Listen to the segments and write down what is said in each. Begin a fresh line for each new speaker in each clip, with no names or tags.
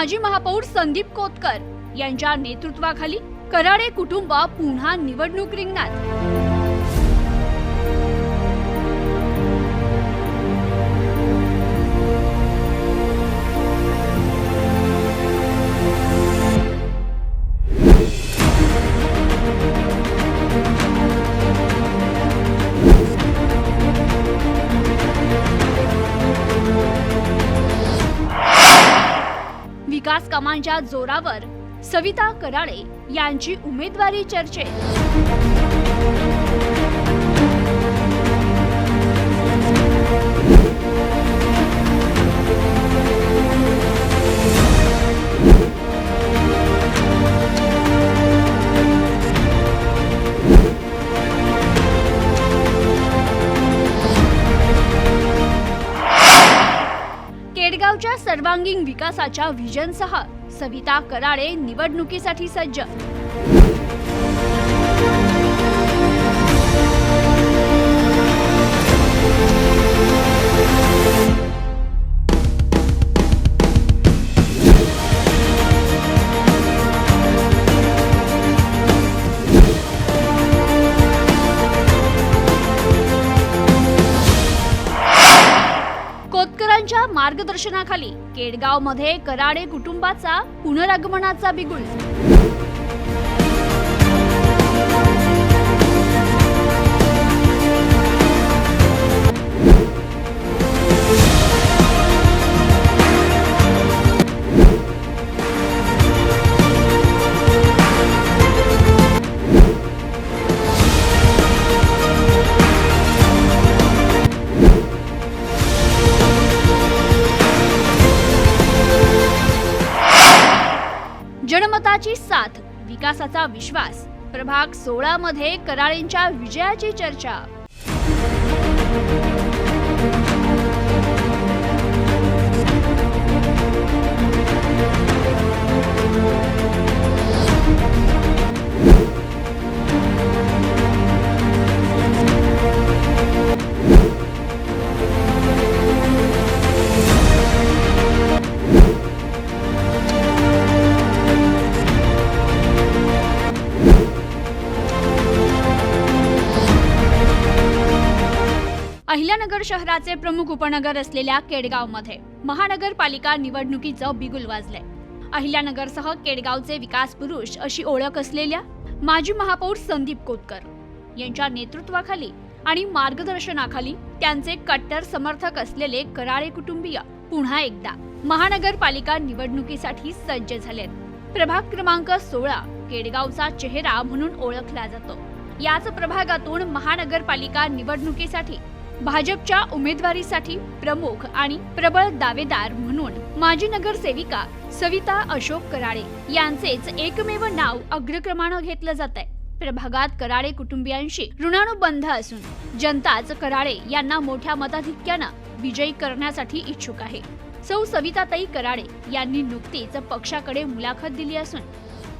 माजी महापौर संदीप कोतकर यांच्या नेतृत्वाखाली कराडे कुटुंब पुन्हा निवडणूक रिंगणात. कामांच्या जोरावर सविता कराळे यांची उमेदवारी चर्चेत. सर्वांगीण विकासाच्या व्हिजनसह सविता कराळे निवडणुकीसाठी सज्ज. मार्गदर्शनाखाली केडगावमध्ये कराडे कुटुंबाचा पुनरागमनाचा बिगुल. जनमताची साथ विकासाचा विश्वास. प्रभाग सोळा मध्ये कराळींच्या विजयाची चर्चा. अहिल्यानगर शहराचे प्रमुख उपनगर असलेल्या केडगावमध्ये महानगरपालिका निवडणुकीचं बिगुल वाजलंय. अहिल्यानगरसह केडगावचे विकास पुरुष अशी ओळख असलेल्या माजी महापौर संदीप कोतकर यांच्या नेतृत्वाखाली आणि मार्गदर्शनाखाली त्यांचे कट्टर समर्थक असलेले कराळे कुटुंबीय पुन्हा एकदा महानगरपालिका निवडणुकीसाठी सज्ज झालेत. प्रभाग क्रमांक सोळा केडगावचा चेहरा म्हणून ओळखला जातो. याच प्रभागातून महानगरपालिका निवडणुकीसाठी भाजपच्या उमेदवारीसाठी प्रमुख आणि प्रबळ दावेदार म्हणून माजी नगरसेविका सविता अशोक कराळे यांचेच एकमेव नाव अग्रक्रमानं घेतलं जात आहे प्रभागात कराळे कुटुंबियांशी ऋणानुबंध असून जनताच कराळे यांना मोठ्या मताधिक्यानं विजयी करण्यासाठी इच्छुक आहे. सौ सविताताई कराळे यांनी नुकतीच पक्षाकडे मुलाखत दिली असून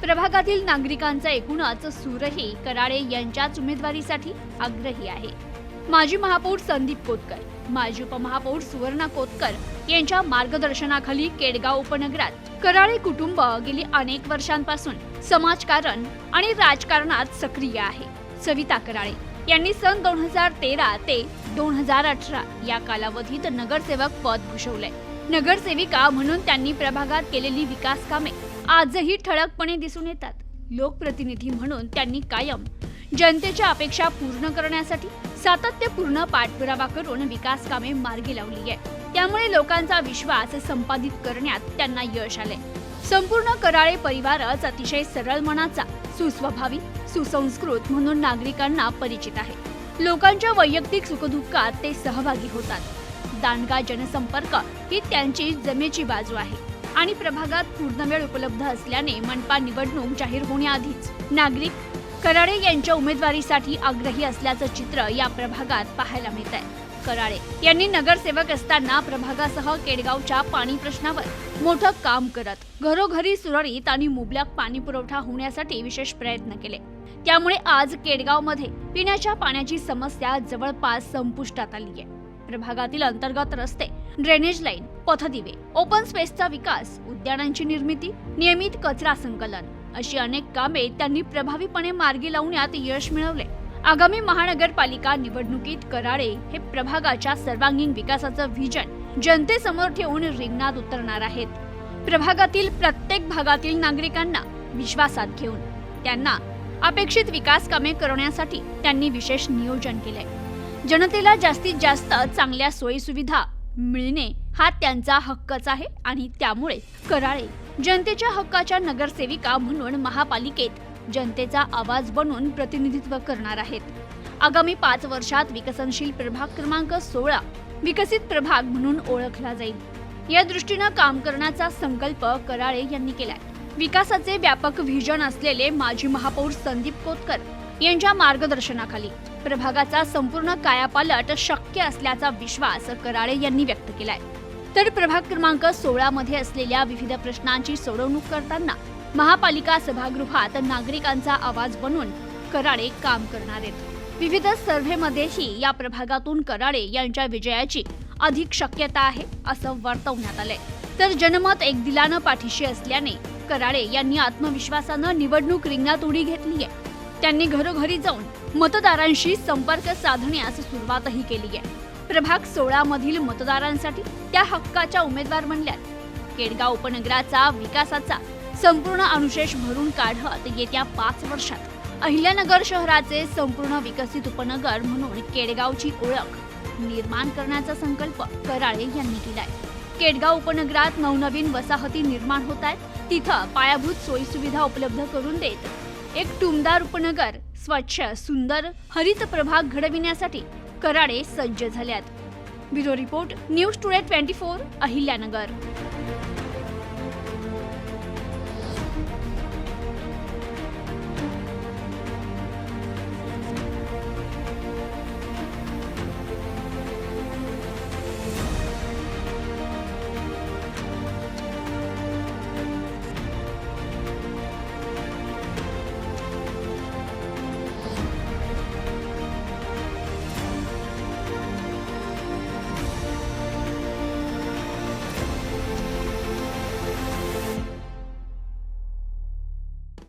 प्रभागातील नागरिकांचा एकूणच सूरही कराळे यांच्याच उमेदवारीसाठी आग्रही आहे. माजी महापौर संदीप कोतकर माजी उपमहापौर सुवर्णा कोतकर यांच्या मार्गदर्शनाखाली केडगाव उपनगरात कराळे कुटुंब गेली अनेक वर्षांपासून समाजकारण आणि राजकारणात सक्रिय आहे. सविता कराळे यांनी सन दोन हजार तेरा ते दोन हजार अठरा या कालावधीत नगरसेवक पद भूषवलंय. नगरसेविका म्हणून त्यांनी प्रभागात केलेली विकास कामे आजही ठळकपणे दिसून येतात. लोकप्रतिनिधी म्हणून त्यांनी कायम जनतेच्या अपेक्षा पूर्ण करण्यासाठी सातत्यपूर्ण पाठपुरावा करून विकास कामे मार्गी लावली आहे. त्यामुळे लोकांचा विश्वास संपादित करण्यात त्यांना यश आले संपूर्ण कराळे परिवारच अतिशय सरळ मनाचा सुस्वभावी सुसंस्कृत म्हणून नागरिकांना परिचित आहे. लोकांच्या वैयक्तिक सुखदुःखात ते सहभागी होतात. दांडगा जनसंपर्क ही त्यांची जमेची बाजू आहे आणि प्रभागात पूर्ण वेळ उपलब्ध असल्याने मनपा निवडणूक जाहीर होण्याआधीच नागरिक कराळे यांच्या उमेदवारीसाठी आग्रही असल्याचं चित्र या प्रभागात पाहायला मिळत आहे कराळे यांनी नगरसेवक असताना प्रभागासह केडगावच्या पाणी प्रश्नावर मोठं काम करत घरोघरी सुरळीत आणि मुबलक पाणी पुरवठा होण्यासाठी विशेष प्रयत्न केले. त्यामुळे आज केडगावमध्ये पिण्याच्या पाण्याची समस्या जवळपास संपुष्टात आली आहे. प्रभागातील अंतर्गत रस्ते ड्रेनेज लाईन पथदिवे ओपन स्पेसचा विकास उद्यानांची निर्मिती नियमित कचरा संकलन अशी अनेक कामे त्यांनी प्रभावीपणे मार्गी लावण्यात यश मिळवले. आगामी महानगरपालिका निवडणुकीत कराळे हे प्रभागाच्या सर्वांगीण विकासाचं व्हिजन जनतेसमोर ठेवून रिंगणात उतरणार आहेत. प्रभागातील प्रत्येक भागातील नागरिकांना विश्वासात घेऊन त्यांना अपेक्षित विकास कामे करण्यासाठी त्यांनी विशेष नियोजन केले जनतेला जास्तीत जास्त चांगल्या सोयी सुविधा मिळणे हा त्यांचा हक्कच आहे आणि त्यामुळे कराळे जनतेच्या हक्काच्या नगरसेविका म्हणून महापालिकेत जनतेचा आवाज बनून प्रतिनिधित्व करणार आहेत. आगामी पाच वर्षात विकसनशील प्रभाग क्रमांक सोळा विकसित प्रभाग म्हणून ओळखला जाईल. या दृष्टीनं काम करण्याचा संकल्प कराळे यांनी केलाय. विकासाचे व्यापक व्हिजन असलेले माजी महापौर संदीप कोतकर यांच्या मार्गदर्शनाखाली प्रभागाचा संपूर्ण कायापालट शक्य असल्याचा विश्वास कराळे यांनी व्यक्त केलाय. तर प्रभाग क्रमांक सोळा मध्ये असलेल्या विविध प्रश्नांची सोडवणूक करताना महापालिका सभागृहात नागरिकांचा आवाज बनून कराळे काम करणार आहेत. विविध सर्व्हेमध्येही या प्रभागातून कराळे यांच्या विजयाची अधिक शक्यता आहे असं वर्तवण्यात आलंय. तर जनमत एक दिलानं पाठीशी असल्याने कराळे यांनी आत्मविश्वासानं निवडणूक रिंगणात उडी घेतली आहे. त्यांनी घरोघरी जाऊन मतदारांशी संपर्क साधण्यास सुरुवातही केली आहे. प्रभाग सोळा मधील मतदारांसाठी त्या हक्काच्या उमेदवार बनल्यात केडगाव उपनगराचा विकासाचा संपूर्ण अनुशेष भरून काढत येत्या पाच वर्षात अहिल्यानगर शहराचे संपूर्ण विकसित उपनगर म्हणून केडगावची ओळख निर्माण करण्याचा संकल्प कराळे यांनी केलाय. केडगाव उपनगरात नवनवीन वसाहती निर्माण होत आहेत. तिथं पायाभूत सोयी सुविधा उपलब्ध करून देत एक टुमदार उपनगर स्वच्छ सुंदर हरित प्रभाग घडविण्यासाठी कराडे सज्ज झाल्यात. Bureau report news today twenty four Ahilyanagar.